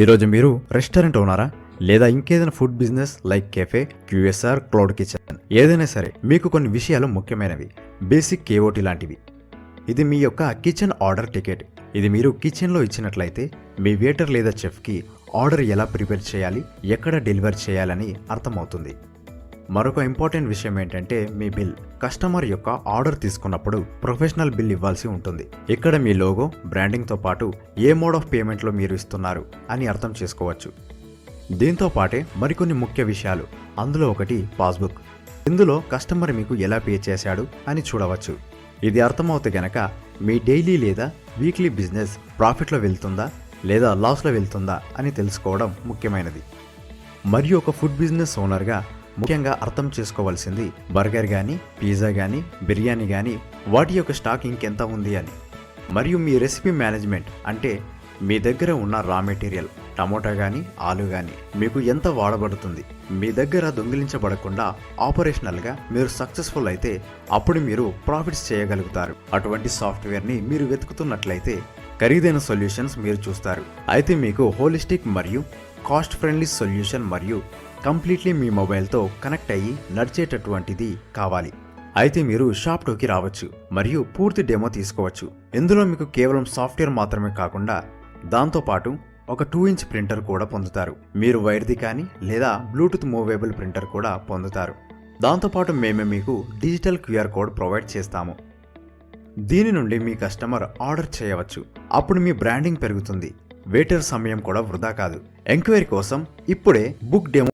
ఈరోజు మీరు రెస్టారెంట్ ఓనరా లేదా ఇంకేదైనా food business like cafe Q S R cloud kitchen ఏదైనా సరే మీకు కొన్ని విషయాలు ముఖ్యమైనవి బేసిక్ కేఓటి లాంటివి. ఇది మీ యొక్క కిచెన్ ఆర్డర్ టికెట్. ఇది మీరు కిచెన్లో ఇచ్చినట్లయితే మీ వేటర్ లేదా చెఫ్కి ఆర్డర్ ఎలా ప్రిపేర్ చేయాలి ఎక్కడ డెలివర్ చేయాలని అర్థమవుతుంది. మరొక ఇంపార్టెంట్ విషయం ఏంటంటే మీ బిల్ కస్టమర్ యొక్క ఆర్డర్ తీసుకున్నప్పుడు ప్రొఫెషనల్ బిల్ ఇవ్వాల్సి ఉంటుంది. ఇక్కడ మీ లోగో బ్రాండింగ్తో పాటు ఏ మోడ్ ఆఫ్ పేమెంట్లో మీరు ఇస్తున్నారు అని అర్థం చేసుకోవచ్చు. దీంతో పాటే మరికొన్ని ముఖ్య విషయాలు. అందులో ఒకటి పాస్బుక్. ఇందులో కస్టమర్ మీకు ఎలా పే చేశాడు అని చూడవచ్చు. ఇది అర్థమవుతే గనక మీ డైలీ లేదా వీక్లీ బిజినెస్ ప్రాఫిట్లో వెళ్తుందా లేదా లాస్లో వెళ్తుందా అని తెలుసుకోవడం ముఖ్యమైనది. మరియు ఒక ఫుడ్ బిజినెస్ ఓనర్గా ముఖ్యంగా అర్థం చేసుకోవాల్సింది బర్గర్ కానీ పిజ్జా కానీ బిర్యానీ కానీ వాటి యొక్క స్టాక్ ఇంకెంత ఉంది అని. మరియు మీ రెసిపీ మేనేజ్మెంట్ అంటే మీ దగ్గర ఉన్న రా మెటీరియల్ టమోటా కానీ ఆలు కానీ మీకు ఎంత వాడబడుతుంది? మీ దగ్గర దొంగిలించబడకుండా ఆపరేషనల్గా మీరు సక్సెస్ఫుల్ అయితే అప్పుడు మీరు ప్రాఫిట్స్ చేయగలుగుతారు. అటువంటి సాఫ్ట్వేర్ని మీరు వెతుకుతున్నట్లయితే ఖరీదైన సొల్యూషన్స్ మీరు చూస్తారు. అయితే మీకు హోలిస్టిక్ మరియు కాస్ట్ ఫ్రెండ్లీ సొల్యూషన్ మరియు కంప్లీట్లీ మీ మొబైల్తో కనెక్ట్ అయ్యి నడిచేటటువంటిది కావాలి. అయితే మీరు షాప్ టూకి రావచ్చు మరియు పూర్తి డెమో తీసుకోవచ్చు. ఇందులో మీకు కేవలం సాఫ్ట్వేర్ మాత్రమే కాకుండా దాంతోపాటు ఒక టూ ఇంచ్ ప్రింటర్ కూడా పొందుతారు. మీరు వైర్ది కానీ లేదా బ్లూటూత్ మూవేబుల్ ప్రింటర్ కూడా పొందుతారు. దాంతోపాటు మేమే మీకు డిజిటల్ క్యూఆర్ కోడ్ ప్రొవైడ్ చేస్తాము. దీని నుండి మీ కస్టమర్ ఆర్డర్ చేయవచ్చు. అప్పుడు మీ బ్రాండింగ్ పెరుగుతుంది. వెయిటర్ సమయం కూడా వృధా కాదు. ఎంక్వైరీ కోసం ఇప్పుడే బుక్ డెమో